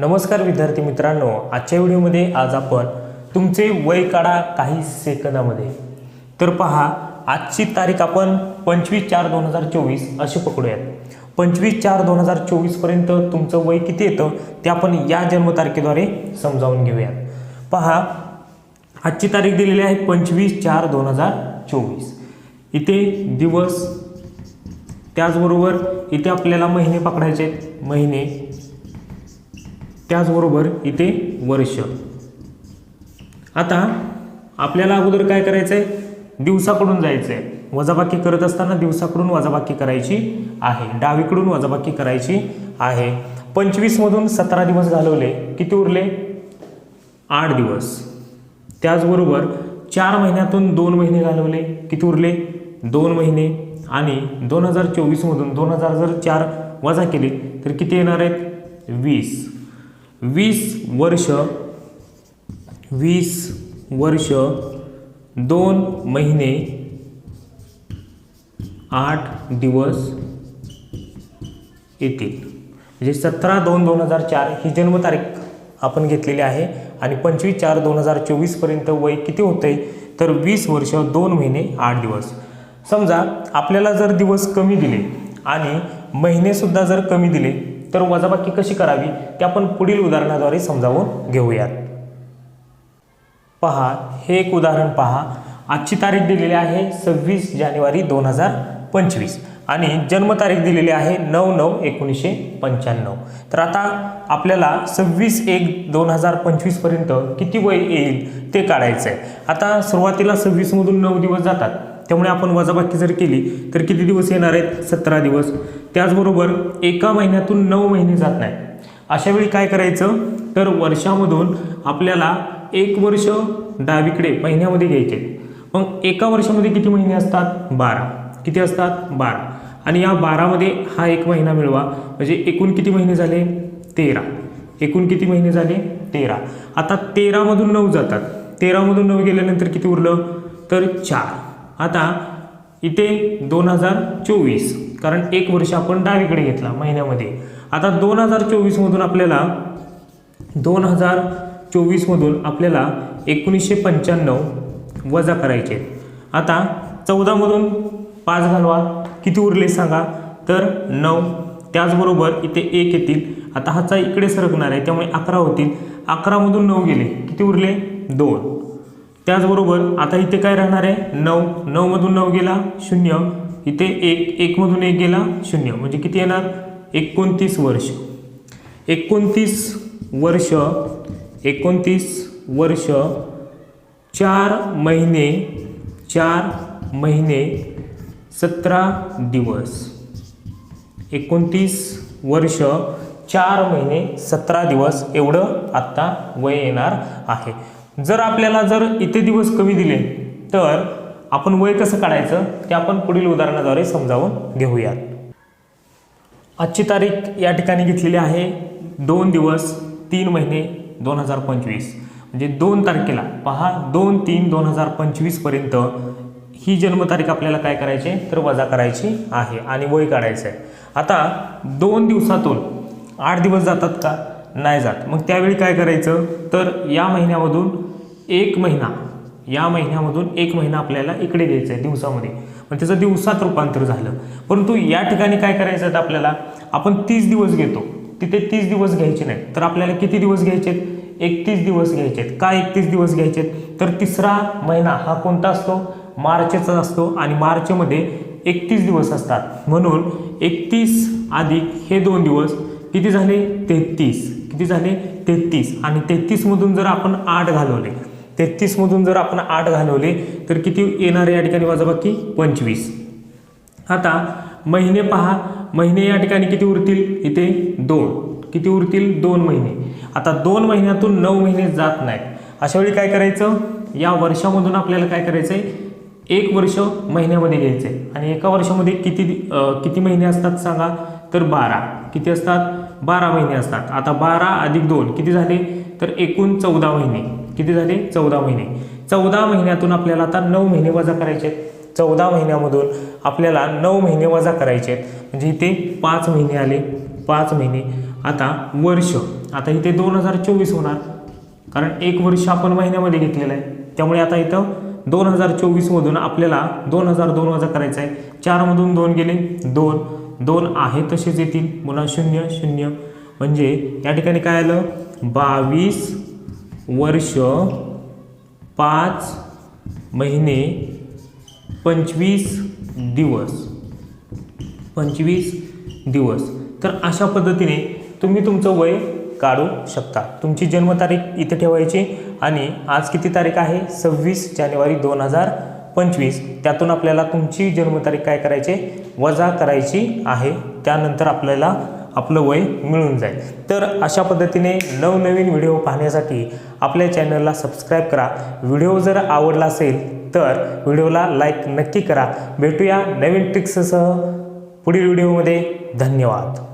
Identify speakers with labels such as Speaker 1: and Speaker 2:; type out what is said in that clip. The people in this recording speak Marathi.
Speaker 1: नमस्कार विद्यार्थी मित्रांनो आजच्या व्हिडिओमध्ये आज आपण तुमचे वय काढा काही सेकंदामध्ये. तर पहा आजची तारीख आपण पंचवीस चार दोन हजार चोवीस अशी पकडूयात. पंचवीस चार दोन हजार चोवीसपर्यंत तुमचं वय किती येतं ते आपण या जन्मतारखेद्वारे समजावून घेऊयात. पहा आजची तारीख दिलेली आहे पंचवीस चार दोन हजार चोवीस. इथे दिवस त्याचबरोबर इथे आपल्याला महिने पकडायचे आहेत. महिने त्याचबरोबर इथे वर्ष. आता आपल्याला अगोदर काय करायचं आहे दिवसाकडून जायचं आहे वजाबाकी करत असताना दिवसाकडून वजाबाकी करायची आहे. डावीकडून वजाबाकी करायची आहे. पंचवीसमधून सतरा दिवस घालवले. किती उरले? आठ दिवस. त्याचबरोबर चार महिन्यातून दोन महिने घालवले. किती उरले? दोन महिने. आणि दोन हजार चोवीसमधून दोन हजार जर चार वजा केले तर किती येणार आहेत? वीस. वीस वर्ष वीस वर्ष दोन महिने आठ दिवस येतील. म्हणजे सतरा दोन दोन हजार चार ही जन्मतारीख आपण घेतलेली आहे आणि पंचवीस चार दोन हजार चोवीसपर्यंत वय किती होते तर वीस वर्ष दोन महिने आठ दिवस. समजा आपल्याला जर दिवस कमी दिले आणि महिनेसुद्धा जर कमी दिले तर वजाबाकी कशी करावी ते आपण पुढील उदाहरणाद्वारे समजावून घेऊयात. पहा हे एक उदाहरण पहा. आजची तारीख दिलेली आहे सव्वीस जानेवारी दोन हजार पंचवीस आणि जन्मतारीख दिलेली आहे नऊ नऊ एकोणीसशे पंच्याण्णव. तर आता आपल्याला सव्वीस एक दोन हजार पंचवीसपर्यंत किती वय येईल ते काढायचं आहे आता सुरुवातीला सव्वीसमधून नऊ दिवस जातात. त्यामुळे आपण वजाबाकी जर केली तर किती दिवस येणार आहेत? सतरा दिवस. त्याचबरोबर एका महिन्यातून नऊ महिने जात नाही अशा वेळी काय करायचं? तर वर्षामधून आपल्याला एक वर्ष डावीकडे महिन्यामध्ये घ्यायचे. मग एका वर्षामध्ये किती महिने असतात? बारा. किती असतात? बारा. आणि या बारामध्ये हा एक महिना मिळवा. म्हणजे एकूण किती महिने झाले? तेरा. एकूण किती महिने झाले? तेरा. आता तेरामधून नऊ जातात. तेरामधून नऊ गेल्यानंतर किती उरलं? तर चार. आता इथे दोन हजार चोवीस कारण एक वर्ष आपण डावीकडे घेतला महिन्यामध्ये. आता दोन हजार चोवीसमधून आपल्याला दोन हजार चोवीसमधून आपल्याला एकोणीसशे पंच्याण्णव वजा करायचे आहेत. आता चौदामधून पाच घालवा किती उरले सांगा? तर नऊ. त्याचबरोबर इथे एक येतील. आता हाचा इकडे सरकणार आहे त्यामुळे अकरा होतील. अकरामधून नऊ गेले किती उरले? दोन. त्याचबरोबर आता इथे काय राहणार आहे? नऊ. नऊमधून नऊ गेला शून्य. इथे एक. एकमधून एक गेला शून्य. म्हणजे किती येणार? एकोणतीस वर्ष. एकोणतीस वर्ष एकोणतीस वर्ष चार महिने चार महिने सतरा दिवस. एकोणतीस वर्ष चार महिने सतरा दिवस. एवढं आत्ता वय येणार आहे. जर आपल्याला जर इथे दिवस कमी दिले तर आपण वय कसं काढायचं ते आपण पुढील उदाहरणाद्वारे समजावून घेऊयात. आजची तारीख या ठिकाणी घेतलेली आहे दोन दिवस तीन महिने दोन हजार पंचवीस. म्हणजे दोन तारखेला पहा दोन तीन दोन हजार पंचवीसपर्यंत ही जन्मतारीख आपल्याला काय करायची? तर वजा करायची आहे आणि वय काढायचं आहे. आता दोन दिवसातून आठ दिवस जातात का? नाही जात. मग त्यावेळी काय करायचं? तर या महिन्यामधून एक महिना या महिन्यामधून एक महिना आपल्याला इकडे घ्यायचा आहे दिवसामध्ये. पण त्याचं दिवसात रूपांतर झालं. परंतु या ठिकाणी काय करायचं आहे आपल्याला? आपण तीस दिवस घेतो. तिथे तीस दिवस घ्यायचे नाहीत. तर आपल्याला किती दिवस घ्यायचे आहेत एकतीस दिवस घ्यायचे आहेत का एकतीस दिवस घ्यायचे आहेत तर तिसरा महिना हा कोणता असतो? मार्चचा असतो आणि मार्चमध्ये एकतीस दिवस असतात. म्हणून एकतीस अधिक हे दोन दिवस किती झाले? तेहतीस. किती झाले? तेहतीस. आणि तेहतीसमधून जर आपण आठ घालवले तेहतीसमधून जर आपण आठ घालवले तर किती येणार आहे या ठिकाणी वजाबाकी? पंचवीस. आता महिने पहा. महिने या ठिकाणी किती उरतील? इथे दोन. किती उरतील? दोन महिने. आता दोन महिन्यातून नऊ महिने जात नाहीत. अशा वेळी काय करायचं? या वर्षामधून आपल्याला काय करायचं आहे एक वर्ष महिन्यामध्ये घ्यायचं आहे आणि एका वर्षामध्ये किती किती महिने असतात सांगा? तर बारा. किती असतात? बारा महिने असतात. आता बारा अधिक दोन किती झाले? तर एकूण चौदा महिने. किती झाले? चौदा महिने. चौदा महिन्यातून आपल्याला आता नऊ महिने वजा करायचे आहेत. चौदा महिन्यामधून आपल्याला नऊ महिने वजा करायचे आहेत. म्हणजे इथे पाच महिने आले. पाच महिने. आता वर्ष. आता इथे दोन हजार चोवीस होणार. कारण एक वर्ष आपण महिन्यामध्ये घेतलेलं आहे. त्यामुळे आता इथं दोन हजार चोवीसमधून आपल्याला दोन हजार दोन वजा करायचं आहे. चारमधून दोन गेले. दोन. दोन आहे तसेच येतील. पुन्हा शून्य शून्य. म्हणजे या ठिकाणी काय आलं? बावीस वर्ष पाच महिने पंचवीस दिवस. पंचवीस दिवस. तर अशा पद्धतीने तुम्ही तुमचं वय काढू शकता. तुमची जन्मतारीख इथे ठेवायची आणि आज किती तारीख आहे? सव्वीस जानेवारी दोन हजार पंचवीस त्यातून आपल्याला तुमची जन्मतारीख काय करायची? वजा करायची आहे. त्यानंतर आपल्याला आपलं वय मिळून जाईल. तर अशा पद्धतीने नवनवीन व्हिडिओ पाहण्यासाठी आपल्या चॅनलला सबस्क्राईब करा. व्हिडिओ जर आवडला असेल तर व्हिडिओला लाईक नक्की करा. भेटूया नवीन ट्रिक्ससह पुढील व्हिडिओमध्ये. धन्यवाद.